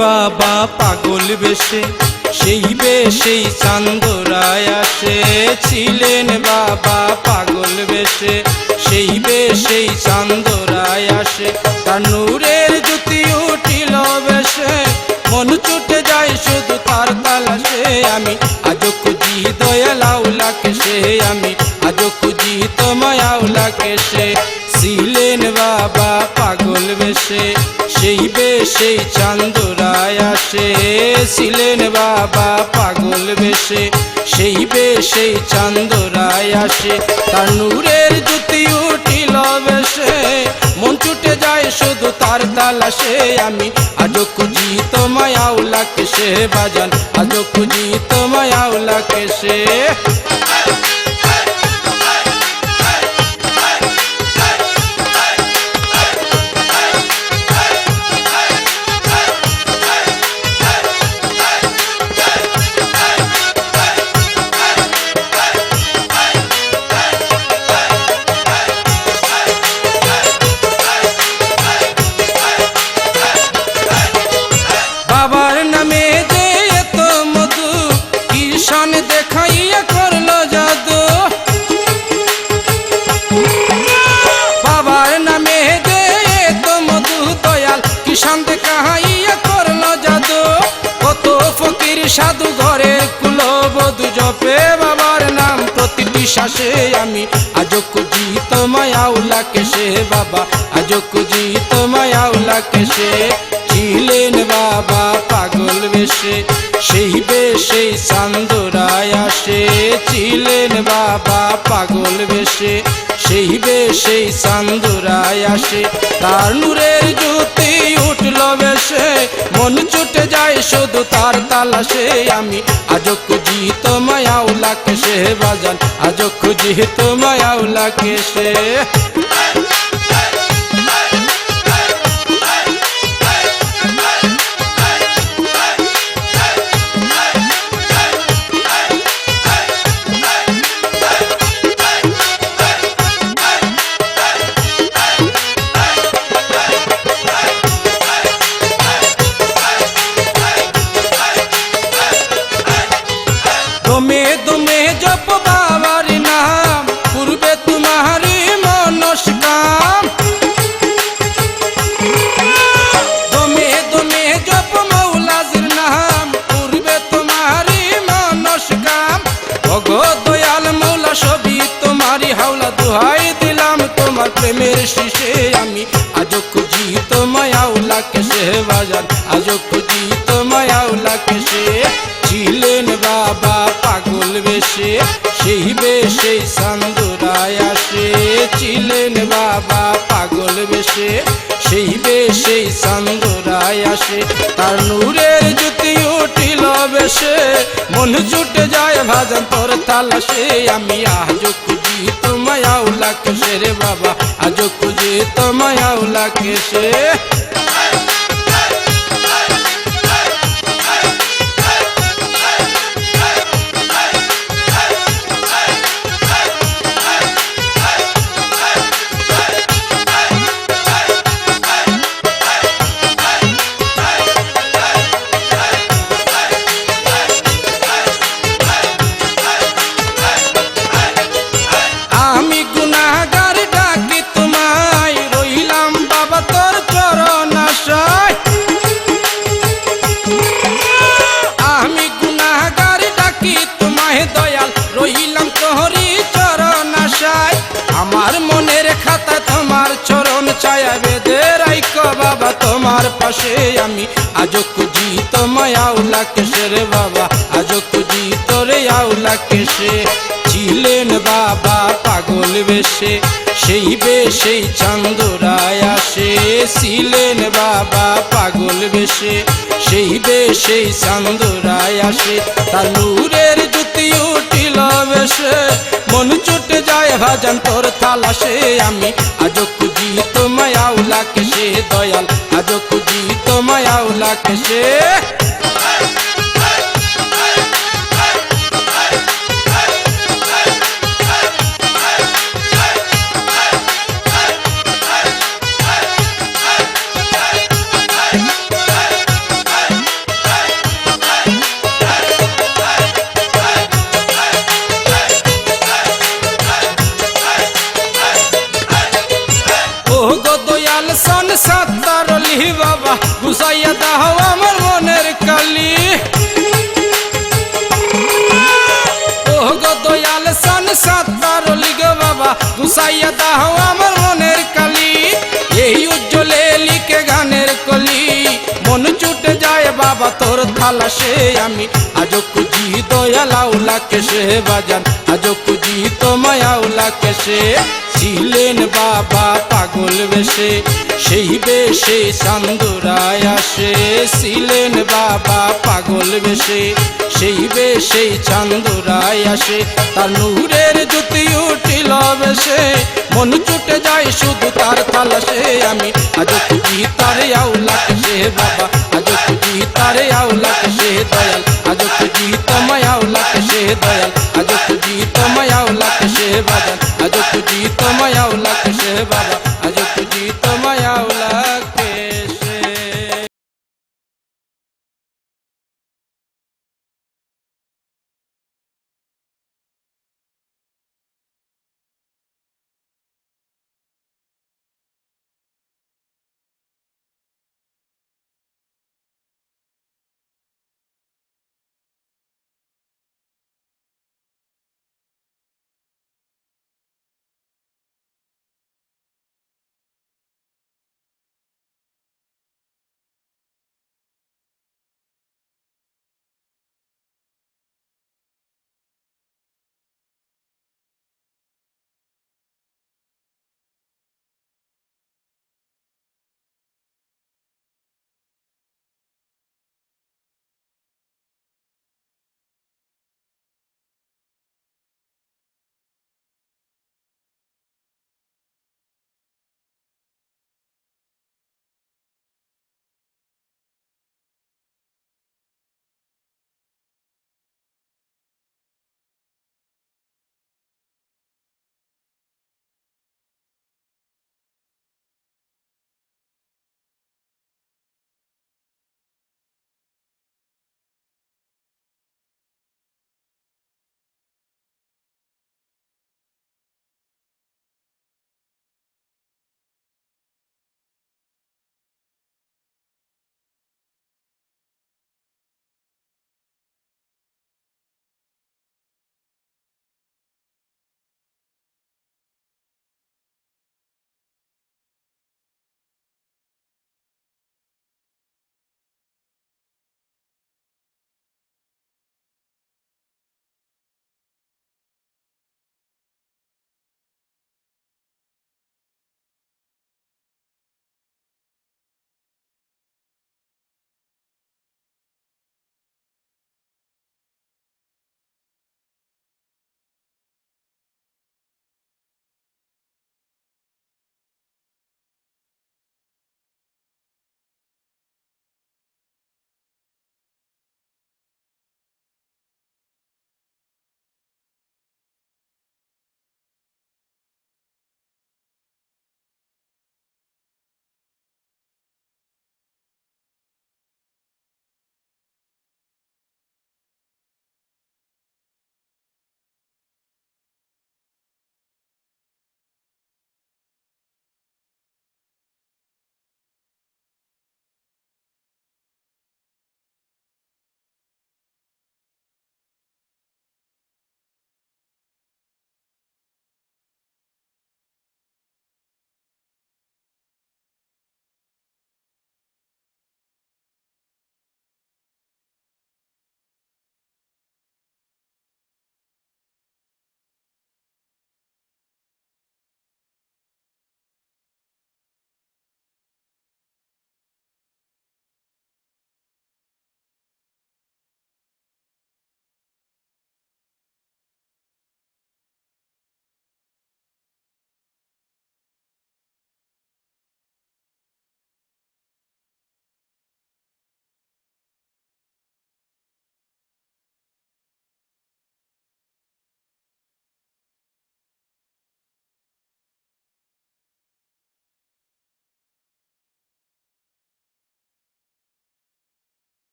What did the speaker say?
বাবা পাগল বেশে, সেই বেশেই আসে। ছিলেন বাবা পাগল বেশে, সেই বেশেই চান্দরায় আসে। তার নূরের জ্যোতি উঠিল বেশে, মন ছুটে যায় শুধু তার তালাশে। আমি আজ খুঁজি দয়ালাউলাকে সে আমি আজ খুঁজি সে ছিলেন বাবা পাগল বেশে, সেই বেশেই চান্দরায় আসে। ছিলেন বাবা পাগল বেশে, সেই বেশেই চান্দরায় আসে। তার নূরের জ্যোতি উঠিল বেশে, মন ছুটে যায় শুধু তার তালাশে। আমি আজ খুঁজি তোমায় আউলাকে সে বাজান আজ খুঁজি তোমায় আউলাকে সে। সাধু ঘরের কুলবধু জপে বাবার নাম প্রতিটি শ্বাসে আমি আজ কুজি তোমায় আউলা কেসে বাবা আজ কুজি তোমায় আউলা সে। ছিলেন বাবা পাগল বেশে, সেই বেশে চান্দরায় আসে। ছিলেন বাবা পাগল বেশে, সেই বেশে চান্দরায় আসে। তার নূরের জ্যোতি উঠল বেশে, মন ছুটে যায় শুধু তার তালাশে। আমি আজ খুঁজি তোমায় আউলাকে সে বাজান আজ খুঁজি তোমায় আউলাকে সান্দুরায় আসে, তার নূরের জ্যোতি উঠিল বেশে। মন জুটে যায় ভাজন তোর তালাশে, আমি আজ খুঁজি তোমায় আউলা কেসে রে বাবা? আজ খুঁজি তোমায় আউলা সে পাশে আমি। আজ খুঁজি তোমায় আউলা কেসে রে বাবা। আজ খুঁজি তোরে আউলা কেসে ছিলেন বাবা পাগল বেশে। সেই বেশেই চান্দরায় আসে। ছিলেন বাবা পাগল বেশে। সেই বেশেই চান্দরায় আসে। তার নূরের জ্যোতি উঠিল বেশে। ভাজান তোর তালাশে আমি। আজ খুঁজি তোমায় আউলা কেসে দয়াল। আজ খুঁজি তোমায় আউলা সে গুসাইয়া দাও আমার মনের কালি। এই উজ্জ্বলে লিখে গানের কলি। মন ছুটে যায়, বাবা তোর থালা সে আমি আজ কুজি দয়ালাউলাকে সে বাজান। আজ কুজি তো মায়াউলাকে সে ছিলেন বাবা পাগল বেশে। সেই বেশে চান্দুরায় আসে। ছিলেন বাবা পাগল বেশে। সেই বেশে চান্দুরায় আসে। তার নূরের জ্যোতি ভালোবেসে, মন ছুটে যায় শুধু তার তালাশে আমি। আজ তুই তারে আউলাক সে বাবা আজ তুই তারে আউলাক সে দয়াল। আজ তুই তোমায় আউলাক সে দয়াল আজ তুই তোমায় আউলাক সে বাবা আজ তুই তোমায় আউলাক সে বাবা আজ